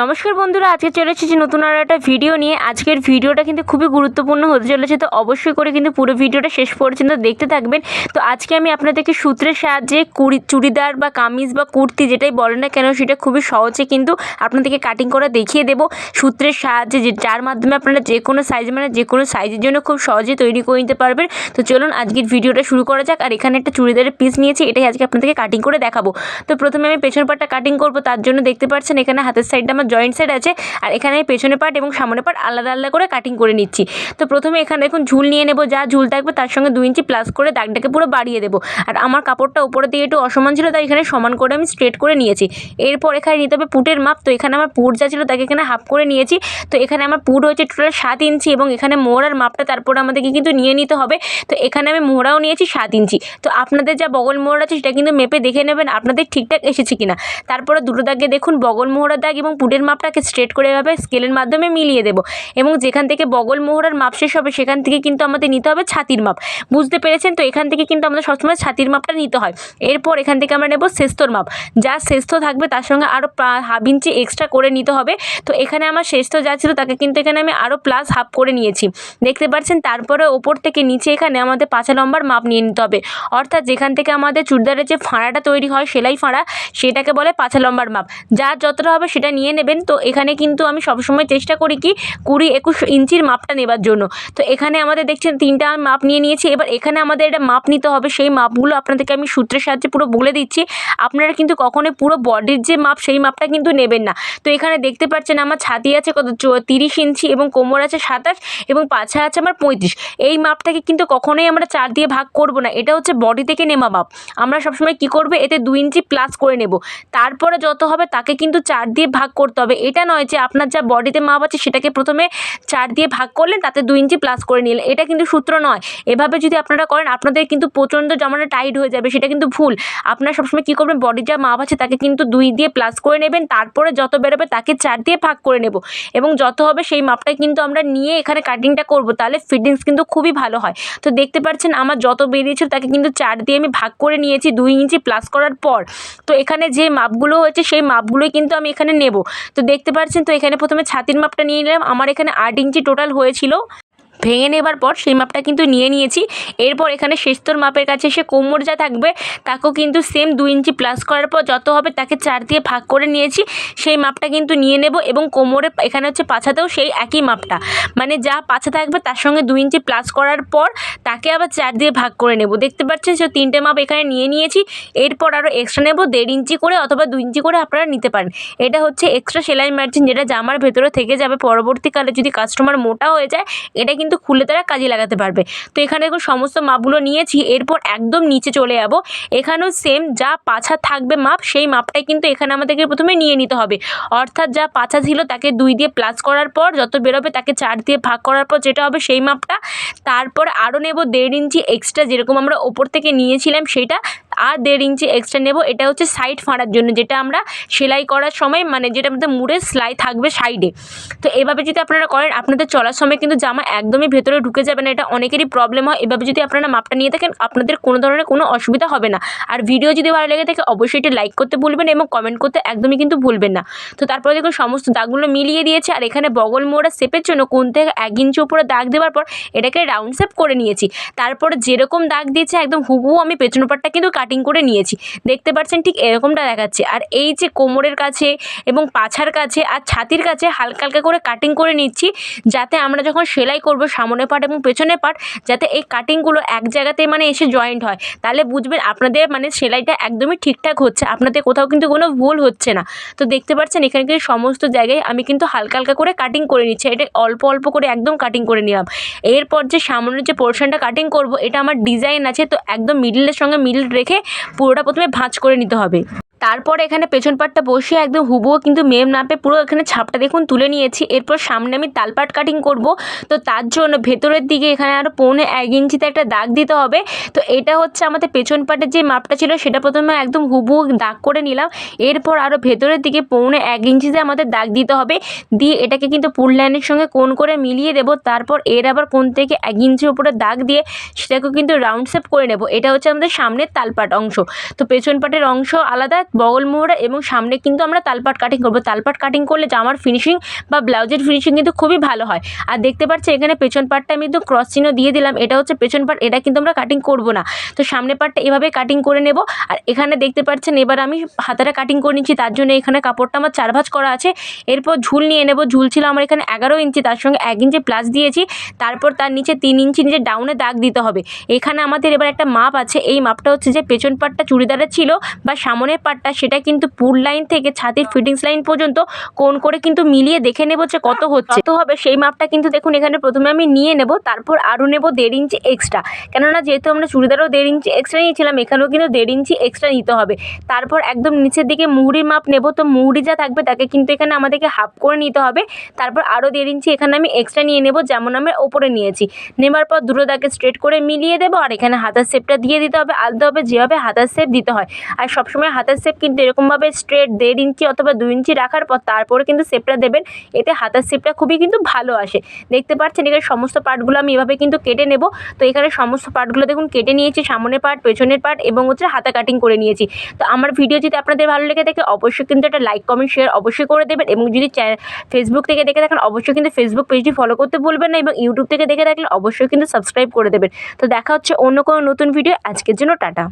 নমস্কার বন্ধুরা, আজকে চলে এসেছি নতুন আর একটা ভিডিও নিয়ে। আজকের ভিডিওটা কিন্তু খুবই গুরুত্বপূর্ণ হতে চলেছে, তো অবশ্যই করে কিন্তু পুরো ভিডিওটা শেষ পর্যন্ত দেখতে থাকবেন। তো আজকে আমি আপনাদেরকে সূত্রের সাহায্যে কুড়ি, চুড়িদার বা কামিজ বা কুর্তি যেটাই বলেন না কেন, সেটা খুবই সহজে কিন্তু আপনাদেরকে কাটিং করে দেখিয়ে দেবো। সূত্রের সাহায্যে যে, যার মাধ্যমে আপনারা যে কোনো সাইজ মানে যে কোনো সাইজের জন্য খুব সহজে তৈরি করে নিতে পারবেন। তো চলুন আজকের ভিডিওটা শুরু করা যাক, আর এখানে একটা চুড়িদারের পিস নিয়েছি, এটাই আজকে আপনাদেরকে কাটিং করে দেখাবো। তো প্রথমে আমি পেছন পাটটা কাটিং করব, তার জন্য দেখতে পাচ্ছেন এখানে হাতের সাইডটা আমার জয়েন্ট সাইড আছে, আর এখানে আমি পেছনের পার্ট এবং সামনের পার্ট আলাদা আলাদা করে কাটিং করে নিচ্ছি। তো প্রথমে এখানে দেখুন ঝুল নিয়ে নেব, যা ঝুল থাকবে তার সঙ্গে দু ইঞ্চি প্লাস করে দাগটাকে পুরো বাড়িয়ে দেবো। আর আমার কাপড়টা উপরে দিয়ে একটু অসমান ছিল, তাই এখানে সমান করে আমি স্ট্রেট করে নিয়েছি। এরপর এখানে নিতে হবে পুটের মাপ, তো এখানে আমার পুট যা ছিল তাকে এখানে হাফ করে নিয়েছি। তো এখানে আমার পুট হচ্ছে টোটাল সাত ইঞ্চি এবং এখানে মোহরার মাপটা তারপরে আমাদেরকে কিন্তু নিয়ে নিতে হবে। তো এখানে আমি মোহরাও নিয়েছি সাত ইঞ্চি। তো আপনাদের যা বগল মোহর আছে সেটা কিন্তু মেপে দেখে নেবেন, আপনাদের ঠিকঠাক এসেছে কিনা। তারপরে দুটো দাগে দেখুন বগল মোহরার দাগ এবং মাপটাকে স্ট্রেট করে এভাবে স্কেলের মাধ্যমে মিলিয়ে দেবো। এবং যেখান থেকে বগল মোহরার মাপ শেষ হবে, সেখান থেকে কিন্তু আমাদের নিতে হবে ছাতির মাপ। বুঝতে পেরেছেন? তো এখান থেকে কিন্তু আমাদের সবসময় ছাতির মাপটা নিতে হয়। এরপর এখান থেকে আমরা নেব শেস্তর মাপ। যা শেষ্ঠ থাকবে, তার সঙ্গে আরও হাফ ইঞ্চি এক্সট্রা করে নিতে হবে। তো এখানে আমার শেষ্ঠ যা ছিল, তাকে কিন্তু এখানে আমি আরও প্লাস হাফ করে নিয়েছি। দেখতে পাচ্ছেন? তারপরে ওপর থেকে নিচে এখানে আমাদের পাঁচা লম্বার মাপ নিয়ে নিতে হবে। অর্থাৎ যেখান থেকে আমাদের চুড়িদারের যে ফাঁড়াটা তৈরি হয়, সেলাই ফাঁড়া, সেটাকে বলে পাঁচা লম্বার মাপ। যার যতটা হবে, সেটা নিয়ে নেবেন তো এখানে কিন্তু আমি সবসময় চেষ্টা করি কি কুড়ি একুশ ইঞ্চির মাপটা নেবার জন্য। তো এখানে আমাদের দেখছেন তিনটা মাপ নিয়ে নিয়েছি। এবার এখানে আমাদের এটা মাপ নিতে হবে। সেই মাপগুলো আপনাদেরকে আমি সূত্রের সাহায্যে পুরো বলে দিচ্ছি। আপনারা কিন্তু কখনোই পুরো বডির যে মাপ সেই মাপটা কিন্তু নেবেন না। তো এখানে দেখতে পাচ্ছেন আমার ছাতি আছে কত তিরিশ ইঞ্চি এবং কোমর আছে সাতাশ এবং পাছা আছে আমার পঁয়ত্রিশ। এই মাপটাকে কিন্তু কখনোই আমরা চার দিয়ে ভাগ করব না। এটা হচ্ছে বডি থেকে নেওয়া মাপ। আমরা সবসময় কী করবে? এতে দু ইঞ্চি প্লাস করে নেব। তারপরে যত হবে তাকে কিন্তু চার দিয়ে ভাগ করতে হবে। এটা নয় যে আপনার যা বডিতে মাপ আছে সেটাকে প্রথমে চার দিয়ে ভাগ করলেন, তাতে দু ইঞ্চি প্লাস করে নিলেন। এটা কিন্তু সূত্র নয়। এভাবে যদি আপনারা করেন, আপনাদের কিন্তু প্রচণ্ড জমানো টাইট হয়ে যাবে, সেটা কিন্তু ভুল। আপনারা সবসময় কী করবেন বডির যা মাপ আছে তাকে কিন্তু দুই দিয়ে প্লাস করে নেবেন, তারপরে যত বেরোবে তাকে চার দিয়ে ভাগ করে নেব। এবং যত হবে সেই মাপটাই কিন্তু আমরা নিয়ে এখানে কাটিংটা করব, তাহলে ফিটিংস কিন্তু খুবই ভালো হয়। তো দেখতে পাচ্ছেন, আমার যত বেরিয়েছিল তাকে কিন্তু চার দিয়ে আমি ভাগ করে নিয়েছি, দুই ইঞ্চি প্লাস করার পর। তো এখানে যে মাপগুলো হয়েছে, সেই মাপগুলোই কিন্তু আমি এখানে নেব। তো দেখতে পাচ্ছেন তো এখানে প্রথমে ছাতির মাপটা নিয়ে নিলাম। আমার এখানে আট ইঞ্চি টোটাল হয়েছিল। ভেঙে নেবার পর সেই মাপটা কিন্তু নিয়ে নিয়েছি। এরপর এখানে শেষতর মাপের কাছে সে কোমর যা থাকবে, তাকেও কিন্তু সেম দু ইঞ্চি প্লাস করার পর যত হবে তাকে চার দিয়ে ভাগ করে নিয়েছি। সেই মাপটা কিন্তু নিয়ে নেব এবং কোমরে এখানে হচ্ছে পাছাতেও সেই একই মাপটা। মানে যা পাছা থাকবে তার সঙ্গে দু ইঞ্চি প্লাস করার পর তাকে আবার চার দিয়ে ভাগ করে নেব। দেখতে পাচ্ছেন সে তিনটে মাপ এখানে নিয়ে নিয়েছি। এরপর আরও এক্সট্রা নেব, দেড় ইঞ্চি করে অথবা দু ইঞ্চি করে আপনারা নিতে পারেন। এটা হচ্ছে এক্সট্রা সেলাই মার্জিন যেটা জামার ভেতরে থেকে যাবে। পরবর্তীকালে যদি কাস্টমার মোটা হয়ে যায়, এটা কিন্তু খুলে তারা কাজে লাগাতে পারবে। তো এখানে দেখুন সমস্ত মাপগুলো নিয়েছি, এরপর একদম নিচে চলে যাব। এখানেও সেম যা পাছা থাকবে মাপ, সেই মাপটাই কিন্তু এখানে আমাদেরকে প্রথমে নিয়ে নিতে হবে। অর্থাৎ যা পাছা ছিল তাকে দুই দিয়ে প্লাস করার পর, যত বেরোবে তাকে চার দিয়ে ভাগ করার পর যেটা হবে সেই মাপটা। তারপর আরও নেব দেড় ইঞ্চি এক্সট্রা যেরকম আমরা ওপর থেকে নিয়েছিলাম সেটা। আর দেড় ইঞ্চি এক্সট্রা নেব। এটা হচ্ছে সাইড ফাঁড়ার জন্য, যেটা আমরা সেলাই করার সময় মানে যেটা আমাদের মুড়ে সেলাই থাকবে সাইডে তো এভাবে যদি আপনারা করেন, আপনাদের চলার সময় কিন্তু জামা একদমই ভেতরে ঢুকে যাবে না, এটা অনেকেরই প্রবলেম হয়। এভাবে যদি আপনারা মাপটা নিয়ে থাকেন, আপনাদের কোনো ধরনের কোনো অসুবিধা হবে না। আর ভিডিও যদি ভালো লেগে থাকে, অবশ্যই এটা লাইক করতে ভুলবেন এবং কমেন্ট করতে একদমই কিন্তু ভুলবেন না। তো তারপরে দেখুন, সমস্ত দাগগুলো মিলিয়ে দিয়েছে, আর এখানে বগল মোড়া শেপের জন্য কোন থেকে এক ইঞ্চি উপরে দাগ দেওয়ার পর, এটাকে রাউন্ড শেপ করে নিয়েছি। তারপরে যেরকম দাগ দিয়েছে, একদম হুবহু আমি পেছন পাটটা কিন্তু কাটিং করে নিয়েছি। দেখতে পাচ্ছেন ঠিক এরকমটা দেখাচ্ছে। আর এই যে কোমরের কাছে এবং পাছার কাছে আর ছাতির কাছে হালকা হালকা করে কাটিং করে নিচ্ছি, যাতে আমরা যখন সেলাই করব সামনের পাট এবং পেছনের পাট যাতে এই কাটিংগুলো এক জায়গাতে মানে এসে জয়েন্ট হয়। তাহলে বুঝবেন আপনাদের মানে সেলাইটা একদমই ঠিকঠাক হচ্ছে। আপনাদের কোথাও কিন্তু কোনো ভুল হচ্ছে না। তো দেখতে পাচ্ছেন এখানে কিন্তু সমস্ত জায়গায় আমি কিন্তু হালকা হালকা করে কাটিং করে নিচ্ছি। এটা অল্প অল্প করে একদম কাটিং করে নিলাম। এরপর যে সামনের যে পোর্শনটা কাটিং করব, এটা আমার ডিজাইন আছে। তো একদম মিডিলের সঙ্গে মিডল রেখে পুরোটা প্রথমে ভাঁজ করে নিতে হবে। তারপর এখানে পেছন পাটটা বসিয়ে একদম হুবুও কিন্তু মেম নাপে পুরো এখানে ছাপটা দেখুন তুলে নিয়েছি। এরপর সামনে আমি তালপাট কাটিং করব। তো তার জন্য ভেতরের দিকে এখানে আরও পৌনে এক ইঞ্চিতে একটা দাগ দিতে হবে। তো এটা হচ্ছে আমাদের পেছন পাটের যে মাপটা ছিল সেটা প্রথমে একদম হুবু দাগ করে নিলাম। এরপর আরও ভেতরের দিকে পৌনে এক ইঞ্চিতে আমাদের দাগ দিতে হবে। দিয়ে এটাকে কিন্তু পুল লাইনের সঙ্গে কোন করে মিলিয়ে দেব। তারপর এর আবার কোন থেকে এক ইঞ্চি উপরে দাগ দিয়ে সেটাকেও কিন্তু রাউন্ড শেপ করে নেব। এটা হচ্ছে আমাদের সামনের তালপাট অংশ। তো পেছন পাটের অংশ আলাদা বগল মোড়া এবং সামনে কিন্তু আমরা তালপাট কাটিং করব। তালপাট কাটিং করলে জামার ফিনিশিং বা ব্লাউজের ফিনিশিং কিন্তু খুবই ভালো হয়। আর দেখতে পাচ্ছি এখানে পেছন পাটটা আমি একদম ক্রস চিহ্ন দিয়ে দিলাম। এটা হচ্ছে পেছন পাট এটা কিন্তু আমরা কাটিং করব না। তো সামনে পাটটা এভাবে কাটিং করে নেব। আর এখানে দেখতে পাচ্ছেন এবার আমি হাতাটা কাটিং করে নিচ্ছি। তার জন্য এখানে কাপড়টা আমার চার ভাঁজ করা আছে। এরপর ঝুল নিয়ে নেব। ঝুল ছিল আমার এখানে এগারো ইঞ্চি। তার সঙ্গে এক ইঞ্চি প্লাস দিয়েছি। তারপর তার নিচে তিন ইঞ্চি নিচে ডাউনে দাগ দিতে হবে। এখানে আমাদের এবার একটা মাপ আছে। এই মাপটা হচ্ছে যে পেছন পাটটা চুড়িদারের ছিল বা সামনের পাটটা সেটা কিন্তু পুল লাইন থেকে ছাতির ফিটিংস লাইন পর্যন্ত কোন করে কিন্তু মিলিয়ে দেখে নেব যে কত হচ্ছে। কত হবে সেই মাপটা কিন্তু দেখুন এখানে প্রথমে আমি নিয়ে নেব, তারপর আরও নেব দেড় ইঞ্চি এক্সট্রা কেননা যেহেতু আমরা চুড়িদারও দেড় ইঞ্চি এক্সট্রা নিয়েছিলাম, এখানেও কিন্তু দেড় ইঞ্চি এক্সট্রা নিতে হবে। তারপর একদম নিচের দিকে মুহুরির মাপ নেব, তো মুহুরি যা থাকবে তাকে কিন্তু এখানে আমাদেরকে হাফ করে নিতে হবে। তারপর আরও দেড় ইঞ্চি এখানে আমি এক্সট্রা নিয়ে নেব, যেমন আমি ওপরে নিয়েছি। নেবার পর দুটো দাগে স্ট্রেট করে মিলিয়ে দেবো, আর এখানে হাতার শেপটা দিয়ে দিতে হবে। আলতে হবে, যেভাবে হাতার শেপ দিতে হয়। আর সবসময় হাতার শেপ কিন্তু এরকমভাবে স্ট্রেট দেড় ইঞ্চি অথবা দু ইঞ্চি রাখার পর তারপরে কিন্তু শেপটা দেবেন। এতে হাতার শেপটা খুবই কিন্তু ভালো আসে। দেখতে পাচ্ছেন এখানে সমস্ত পার্টগুলো আমি এভাবে কিন্তু কেটে নেব। তো এখানে সমস্ত পার্টগুলো দেখুন কেটে নিয়েছি, সামনের পার্ট পেছনের পার্ট এবং হচ্ছে হাতা কাটিং করে নিয়েছি। তো আমার ভিডিও যদি আপনাদের ভালো লেগে থাকে, অবশ্যই কিন্তু একটা লাইক কমেন্ট শেয়ার অবশ্যই করে দেবেন এবং যদি ফেসবুক থেকে দেখে থাকেন, অবশ্যই কিন্তু ফেসবুক পেজটি ফলো করতে ভুলবেন না এবং ইউটিউব থেকে দেখে থাকলে অবশ্যই কিন্তু সাবস্ক্রাইব করে দেবেন। তো দেখা হচ্ছে অন্য কোনো নতুন ভিডিও আজকের জন্য টাটা।